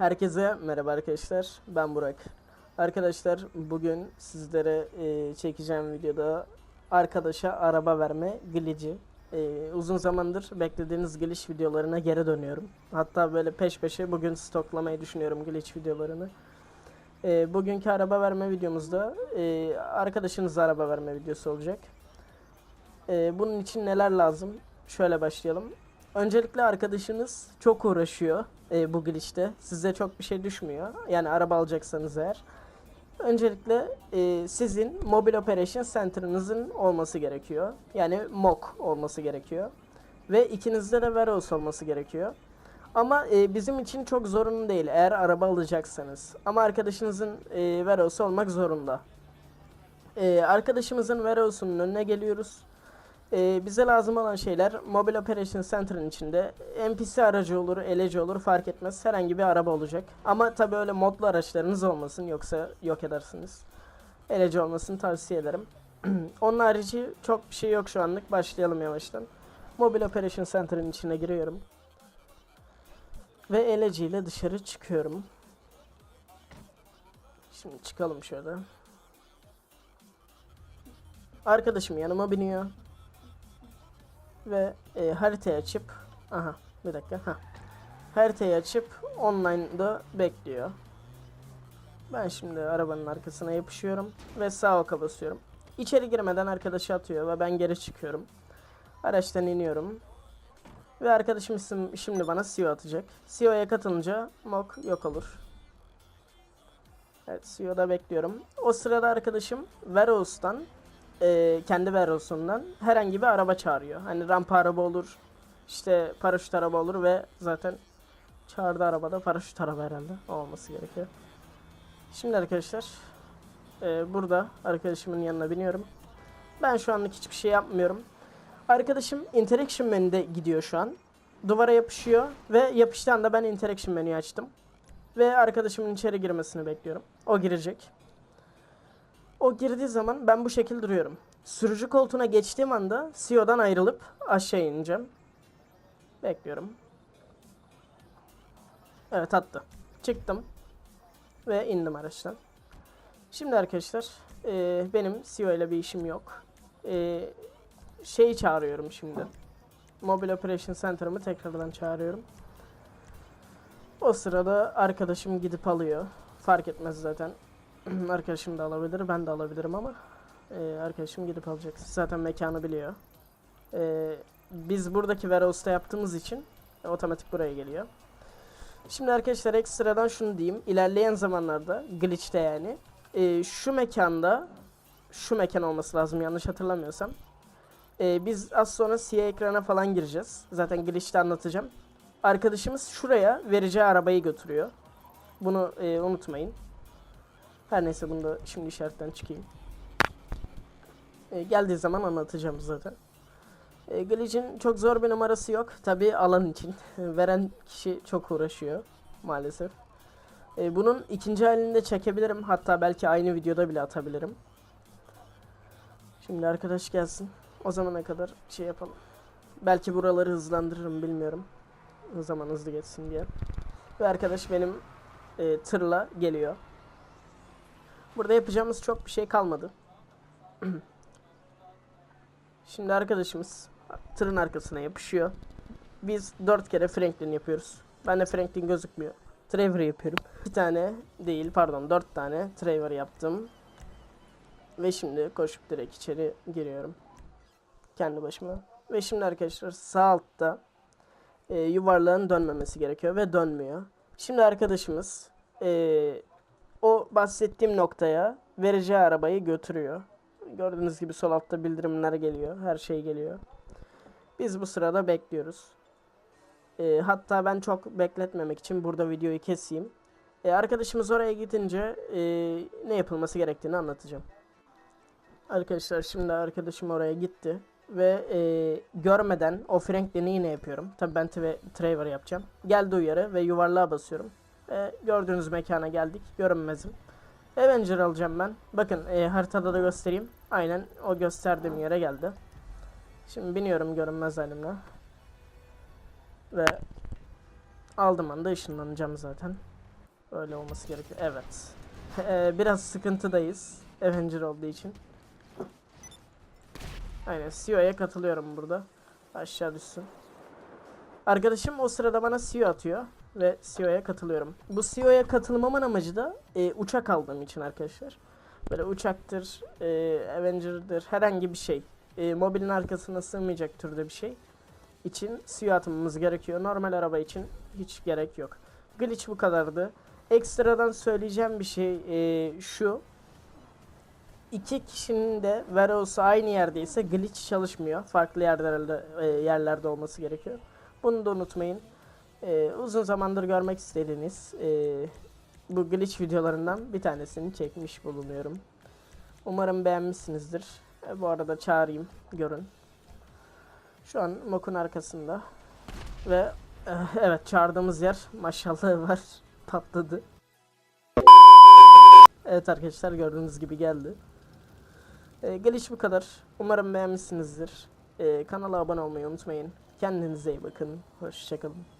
Herkese merhaba arkadaşlar. Ben Burak. Arkadaşlar bugün sizlere e, çekeceğim videoda arkadaşa araba verme glitch'i. E, uzun zamandır beklediğiniz glitch videolarına geri dönüyorum. Hatta böyle peş peşe bugün stoklamayı düşünüyorum glitch videolarını. E, bugünkü araba verme videomuzda e, arkadaşınıza araba verme videosu olacak. E, bunun için neler lazım? Şöyle başlayalım. Öncelikle arkadaşınız çok uğraşıyor e, bu glitch'te. Size çok bir şey düşmüyor. Yani araba alacaksanız eğer. Öncelikle e, sizin Mobile Operation Center'ınızın olması gerekiyor. Yani MOC olması gerekiyor. Ve ikinizde de Warehouse olması gerekiyor. Ama e, bizim için çok zorunlu değil eğer araba alacaksanız. Ama arkadaşınızın e, Warehouse olmak zorunda. E, arkadaşımızın Warehouse'unun önüne geliyoruz. Ee, bize lazım olan şeyler Mobile Operation Center'ın içinde NPC aracı olur, eleci olur fark etmez. Herhangi bir araba olacak. Ama tabi öyle modlu araçlarınız olmasın yoksa yok edersiniz. Eleci olmasını tavsiye ederim. Onun harici çok bir şey yok şu anlık. Başlayalım yavaştan. Mobile Operation Center'ın içine giriyorum. Ve eleci ile dışarı çıkıyorum. Şimdi çıkalım şöyle. Arkadaşım yanıma biniyor ve e, haritayı açıp aha bir dakika ha haritayı açıp online'da bekliyor. Ben şimdi arabanın arkasına yapışıyorum ve sağ oka basıyorum. İçeri girmeden arkadaşı atıyor ve ben geri çıkıyorum. Araçtan iniyorum. Ve arkadaşım isim- şimdi bana CEO atacak. CEO'ya katılınca mock yok olur. Evet CEO'da bekliyorum. O sırada arkadaşım Warehouse'dan e, kendi warehouse'undan herhangi bir araba çağırıyor. Hani rampa araba olur, işte paraşüt araba olur ve zaten çağırdığı arabada paraşüt araba herhalde olması gerekiyor. Şimdi arkadaşlar e, burada arkadaşımın yanına biniyorum. Ben şu anlık hiçbir şey yapmıyorum. Arkadaşım interaction menüde gidiyor şu an. Duvara yapışıyor ve yapıştığı anda ben interaction menüyü açtım. Ve arkadaşımın içeri girmesini bekliyorum. O girecek. O girdiği zaman ben bu şekilde duruyorum. Sürücü koltuğuna geçtiğim anda CEO'dan ayrılıp aşağı ineceğim. Bekliyorum. Evet attı. Çıktım. Ve indim araçtan. Şimdi arkadaşlar e, benim CEO ile bir işim yok. E, şeyi çağırıyorum şimdi. Mobile Operation Center'ımı tekrardan çağırıyorum. O sırada arkadaşım gidip alıyor. Fark etmez zaten. arkadaşım da alabilir, ben de alabilirim ama e, arkadaşım gidip alacak. Zaten mekanı biliyor. E, biz buradaki warehouse'da yaptığımız için e, otomatik buraya geliyor. Şimdi arkadaşlar ekstradan şunu diyeyim. İlerleyen zamanlarda glitch'te yani e, şu mekanda şu mekan olması lazım yanlış hatırlamıyorsam. E, biz az sonra siyah ekrana falan gireceğiz. Zaten glitch'te anlatacağım. Arkadaşımız şuraya vereceği arabayı götürüyor. Bunu e, unutmayın. Her neyse bunu da şimdi işaretten çıkayım. E, geldiği zaman anlatacağım zaten. E, Glitch'in çok zor bir numarası yok. Tabi alan için. Veren kişi çok uğraşıyor maalesef. E, bunun ikinci halini de çekebilirim. Hatta belki aynı videoda bile atabilirim. Şimdi arkadaş gelsin. O zamana kadar şey yapalım. Belki buraları hızlandırırım bilmiyorum. O zaman hızlı geçsin diye. Ve arkadaş benim e, tırla geliyor. Burada yapacağımız çok bir şey kalmadı. Şimdi arkadaşımız tırın arkasına yapışıyor. Biz dört kere Franklin yapıyoruz. Ben de Franklin gözükmüyor. Trevor yapıyorum. Bir tane değil pardon dört tane Trevor yaptım. Ve şimdi koşup direkt içeri giriyorum. Kendi başıma. Ve şimdi arkadaşlar sağ altta e, yuvarlağın dönmemesi gerekiyor ve dönmüyor. Şimdi arkadaşımız e, o bahsettiğim noktaya vereceği arabayı götürüyor. Gördüğünüz gibi sol altta bildirimler geliyor. Her şey geliyor. Biz bu sırada bekliyoruz. Ee, hatta ben çok bekletmemek için burada videoyu keseyim. Ee, arkadaşımız oraya gidince e, ne yapılması gerektiğini anlatacağım. Arkadaşlar şimdi arkadaşım oraya gitti. Ve e, görmeden o Franklin'i yine yapıyorum. Tabi ben Trevor yapacağım. Geldi uyarı ve yuvarlığa basıyorum. E, gördüğünüz mekana geldik. Görünmezim. Avenger alacağım ben. Bakın e, haritada da göstereyim. Aynen o gösterdiğim yere geldi. Şimdi biniyorum görünmez halimle. Ve aldım anda ışınlanacağım zaten. Öyle olması gerekiyor. Evet. Ee, biraz sıkıntıdayız. Avenger olduğu için. Aynen CEO'ya katılıyorum burada. Aşağı düşsün. Arkadaşım o sırada bana CEO atıyor ve CEO'ya katılıyorum. Bu CEO'ya katılmamın amacı da e, uçak aldığım için arkadaşlar. Böyle uçaktır, e, Avenger'dır, herhangi bir şey. E, mobilin arkasına sığmayacak türde bir şey için CEO atmamız gerekiyor. Normal araba için hiç gerek yok. Glitch bu kadardı. Ekstradan söyleyeceğim bir şey e, şu. İki kişinin de Veros'u aynı yerdeyse glitch çalışmıyor. Farklı yerlerde e, yerlerde olması gerekiyor. Bunu da unutmayın. E, uzun zamandır görmek istediğiniz e, bu glitch videolarından bir tanesini çekmiş bulunuyorum. Umarım beğenmişsinizdir. E, bu arada çağırayım, görün. Şu an Mok'un arkasında. Ve e, evet çağırdığımız yer maşallah var patladı. Evet arkadaşlar gördüğünüz gibi geldi. E, geliş bu kadar. Umarım beğenmişsinizdir. E, kanala abone olmayı unutmayın. Kendinize iyi bakın. Hoşçakalın.